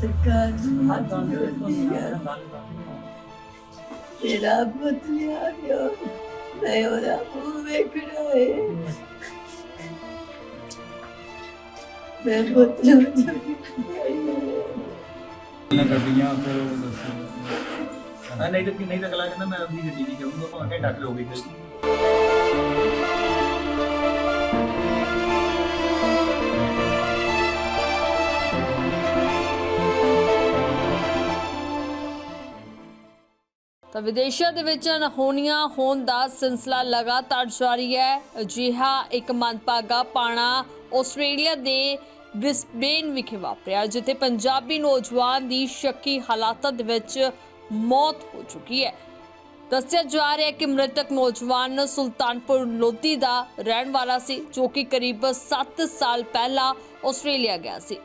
ਸਰਕਾਰ ਨੂੰ ਹੱਥ ਜੋੜਦੀ ਆ ਤੇਰਾ ਪੁੱਤ ਆ ਗਿਆ ਮੈਂ ਉਹਦਾ ਮੂੰਹ ਵੇਖਣਾ ਹੈ ਮੈਂ ਪੁੱਤ ਨੂੰ ਨਾ ਗੱਡੀਆਂ ਫਿਰ ਦੱਸੋ ਨਹੀਂ ਤਾਂ ਨਹੀਂ ਤਾਂ ਅਗਲਾ ਕਹਿੰਦਾ ਮੈਂ ਆਪਣੀ ਗੱਡੀ ਨਹੀਂ ਜਾਊਂਗਾ, ਭਾਵੇਂ ਘੰਟਾ ਖਲੋਗੇ ਫਿਰ ਤਾਂ ਵਿਦੇਸ਼ਾਂ ਦੇ ਵਿੱਚ ਅਣਹੋਣੀਆਂ ਹੋਣ ਦਾ ਸਿਲਸਿਲਾ ਲਗਾਤਾਰ ਜਾਰੀ ਹੈ। ਅਜਿਹਾ ਇੱਕ ਮੰਦਭਾਗਾ ਪਾਣਾ ਆਸਟ੍ਰੇਲੀਆ ਦੇ ਬ੍ਰਿਸਬੇਨ ਵਿਖੇ ਵਾਪਰਿਆ, ਜਿੱਥੇ ਪੰਜਾਬੀ ਨੌਜਵਾਨ ਦੀ ਸ਼ੱਕੀ ਹਾਲਾਤਾਂ ਦੇ ਵਿੱਚ ਮੌਤ ਹੋ ਚੁੱਕੀ ਹੈ। ਦੱਸਿਆ ਜਾ ਰਿਹਾ ਹੈ ਕਿ ਮ੍ਰਿਤਕ ਨੌਜਵਾਨ ਸੁਲਤਾਨਪੁਰ ਲੋਧੀ ਦਾ ਰਹਿਣ ਵਾਲਾ ਸੀ, ਜੋ ਕਿ ਕਰੀਬ 7 ਸਾਲ ਪਹਿਲਾਂ ਆਸਟ੍ਰੇਲੀਆ ਗਿਆ ਸੀ।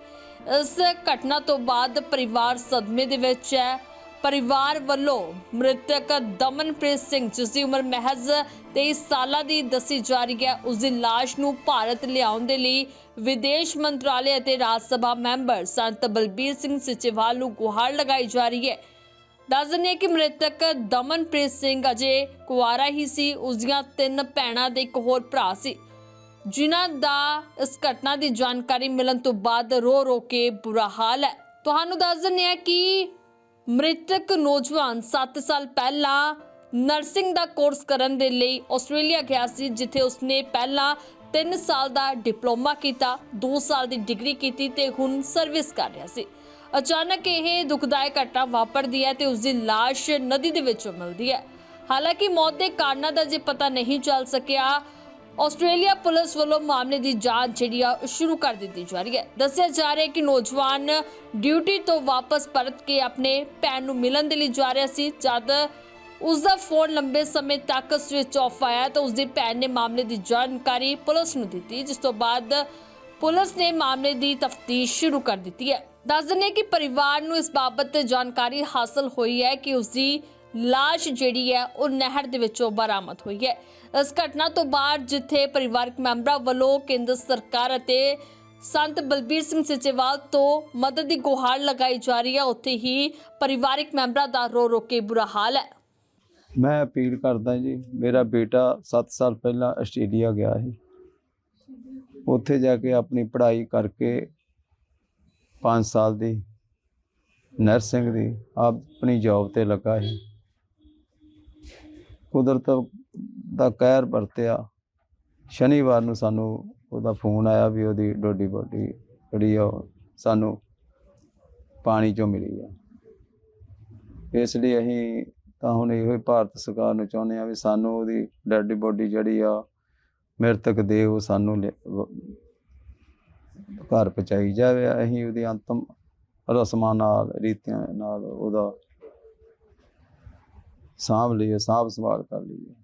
ਇਸ ਘਟਨਾ ਤੋਂ ਬਾਅਦ ਪਰਿਵਾਰ ਸਦਮੇ ਦੇ ਵਿੱਚ ਹੈ। ਪਰਿਵਾਰ ਵੱਲੋਂ ਮ੍ਰਿਤਕ ਦਮਨਪ੍ਰੀਤ ਸਿੰਘ ਜਿਸ ਦੀ ਉਮਰ ਮਹਿਜ਼ 23 ਸਾਲਾਂ ਦੀ ਦੱਸੀ ਜਾ ਰਹੀ ਹੈ, ਉਸ ਦੀ ਲਾਸ਼ ਨੂੰ ਭਾਰਤ ਲਿਆਉਣ ਦੇ ਲਈ ਵਿਦੇਸ਼ ਮੰਤਰਾਲੇ ਅਤੇ ਰਾਜ ਸਭਾ ਮੈਂਬਰ ਸੰਤ ਬਲਬੀਰ ਸਿੰਘ ਸਿਚੇਵਾਲ ਨੂੰ ਗੁਹਾਰ ਲਗਾਈ ਜਾ ਰਹੀ ਹੈ। ਦੱਸ ਦਿੰਦੇ ਹਾਂ ਕਿ ਮ੍ਰਿਤਕ ਦਮਨਪ੍ਰੀਤ ਸਿੰਘ ਅਜੇ ਕੁਆਰਾ ਹੀ ਸੀ, ਉਸ ਦੀਆਂ ਤਿੰਨ ਭੈਣਾਂ ਦੇ ਇੱਕ ਹੋਰ ਭਰਾ ਸੀ। ਜਿਨ੍ਹਾਂ ਦਾ ਇਸ ਘਟਨਾ ਦੀ ਜਾਣਕਾਰੀ ਮਿਲਣ ਤੋਂ ਬਾਅਦ ਰੋ ਰੋ ਕੇ ਬੁਰਾ ਹਾਲ ਹੈ। ਤੁਹਾਨੂੰ ਦੱਸ ਦਿੰਦੇ ਆ ਕਿ ਮ੍ਰਿਤਕ ਨੌਜਵਾਨ 7 ਸਾਲ ਪਹਿਲਾਂ ਨਰਸਿੰਗ ਦਾ ਕੋਰਸ ਕਰਨ ਦੇ ਲਈ ਆਸਟ੍ਰੇਲੀਆ ਗਿਆ ਸੀ, ਜਿੱਥੇ ਉਸਨੇ ਪਹਿਲਾਂ 3 ਸਾਲ ਦਾ ਡਿਪਲੋਮਾ ਕੀਤਾ 2 ਸਾਲ ਦੀ ਡਿਗਰੀ ਕੀਤੀ ਤੇ ਹੁਣ ਸਰਵਿਸ ਕਰ ਰਿਹਾ ਸੀ। ਅਚਾਨਕ ਇਹ ਦੁਖਦਾਇਕ ਘਟਨਾ ਵਾਪਰਦੀ ਹੈ ਤੇ ਉਸ ਦੀ ਲਾਸ਼ ਨਦੀ ਦੇ ਵਿੱਚੋਂ ਮਿਲਦੀ ਹੈ। ਹਾਲਾਂਕਿ ਮੌਤ ਦੇ ਕਾਰਨਾਂ ਦਾ ਜੇ ਪਤਾ ਨਹੀਂ ਚੱਲ ਸਕਿਆ ਆਸਟ੍ਰੇਲੀਆ ਪੁਲਿਸ ਵੱਲੋਂ ਮਾਮਲੇ ਦੀ ਜਾਂਚ ਜਿਹੜੀ ਆ ਸ਼ੁਰੂ ਕਰ ਦਿੱਤੀ ਜਾ ਰਹੀ ਹੈ। ਦੱਸਿਆ ਜਾ ਰਿਹਾ ਹੈ ਕਿ ਨੌਜਵਾਨ ਡਿਊਟੀ ਤੋਂ ਵਾਪਸ ਪਰਤ ਕੇ ਆਪਣੇ ਭੈਣ ਨੂੰ ਮਿਲਣ ਦੇ ਲਈ ਜਾ ਰਿਹਾ ਸੀ। ਜਦ ਉਸ ਦਾ ਫੋਨ ਲੰਬੇ ਸਮੇਂ ਤੱਕ ਸਵਿਚ ਆਫ ਆਇਆ, ਤਾਂ ਉਸ ਦੀ ਭੈਣ ਨੇ ਮਾਮਲੇ ਦੀ ਜਾਣਕਾਰੀ ਪੁਲਿਸ ਨੂੰ ਦਿੱਤੀ, ਜਿਸ ਤੋਂ ਬਾਅਦ ਪੁਲਿਸ ਨੇ ਮਾਮਲੇ ਦੀ ਤਫਤੀਸ਼ ਸ਼ੁਰੂ ਕਰ ਦਿੱਤੀ ਹੈ। ਦੱਸ ਦਿੰਦੇ ਕਿ ਪਰਿਵਾਰ ਨੂੰ ਇਸ ਬਾਬਤ ਜਾਣਕਾਰੀ ਹਾਸਲ ਹੋਈ ਹੈ ਕਿ ਉਸ ਦੀ ਲਾਸ਼ ਜਿਹੜੀ ਹੈ ਉਹ ਨਹਿਰ ਦੇ ਵਿੱਚੋਂ ਬਰਾਮਦ ਹੋਈ ਹੈ। ਇਸ ਘਟਨਾ ਤੋਂ ਬਾਅਦ ਜਿੱਥੇ ਪਰਿਵਾਰਕ ਮੈਂਬਰਾਂ ਵੱਲੋਂ ਕੇਂਦਰ ਸਰਕਾਰ ਅਤੇ ਸੰਤ ਬਲਬੀਰ ਸਿੰਘ ਸਿਚੇਵਾਲ ਤੋਂ ਮਦਦ ਦੀ ਗੁਹਾਰ ਲਗਾਈ ਜਾ ਰਹੀ ਹੈ, ਉੱਥੇ ਹੀ ਪਰਿਵਾਰਕ ਮੈਂਬਰਾਂ ਦਾ ਰੋ ਰੋ ਕੇ ਬੁਰਾ ਹਾਲ ਹੈ। ਮੈਂ ਅਪੀਲ ਕਰਦਾ ਜੀ, ਮੇਰਾ ਬੇਟਾ 7 ਸਾਲ ਪਹਿਲਾਂ ਆਸਟ੍ਰੇਲੀਆ ਗਿਆ ਸੀ। ਉੱਥੇ ਜਾ ਕੇ ਆਪਣੀ ਪੜ੍ਹਾਈ ਕਰਕੇ 5 ਸਾਲ ਦੀ, ਨਰਸਿੰਗ ਦੀ, ਆਪਣੀ ਜੌਬ ਤੇ ਲੱਗਾ ਸੀ। ਕੁਦਰਤ ਦਾ ਕਹਿਰ ਵਰਤਿਆ। ਸ਼ਨੀਵਾਰ ਨੂੰ ਸਾਨੂੰ ਉਹਦਾ ਫੋਨ ਆਇਆ ਵੀ ਉਹਦੀ ਡੋਡੀ ਬੋਡੀ ਜਿਹੜੀ ਆ ਉਹ ਸਾਨੂੰ ਪਾਣੀ ਚੋਂ ਮਿਲੀ ਆ। ਇਸ ਲਈ ਅਸੀਂ ਤਾਂ ਹੁਣ ਇਹੋ ਹੀ ਭਾਰਤ ਸਰਕਾਰ ਨੂੰ ਚਾਹੁੰਦੇ ਆ ਵੀ ਸਾਨੂੰ ਉਹਦੀ ਡੈਡ ਬੋਡੀ ਜਿਹੜੀ ਆ, ਮ੍ਰਿਤਕ ਦੇ ਉਹ ਸਾਨੂੰ ਲਿ- ਘਰ ਪਹੁੰਚਾਈ ਜਾਵੇ। ਅਸੀਂ ਉਹਦੀ ਅੰਤਮ ਰਸਮਾਂ ਨਾਲ, ਰੀਤੀਆਂ ਨਾਲ ਉਹਦਾ ਸਾਂਭ ਲਈਏ ਸਾਂਭ ਸੰਭਾਲ ਕਰ ਲਈਏ।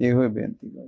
ਇਹੋ ਹੀ ਬੇਨਤੀ ਹੈ।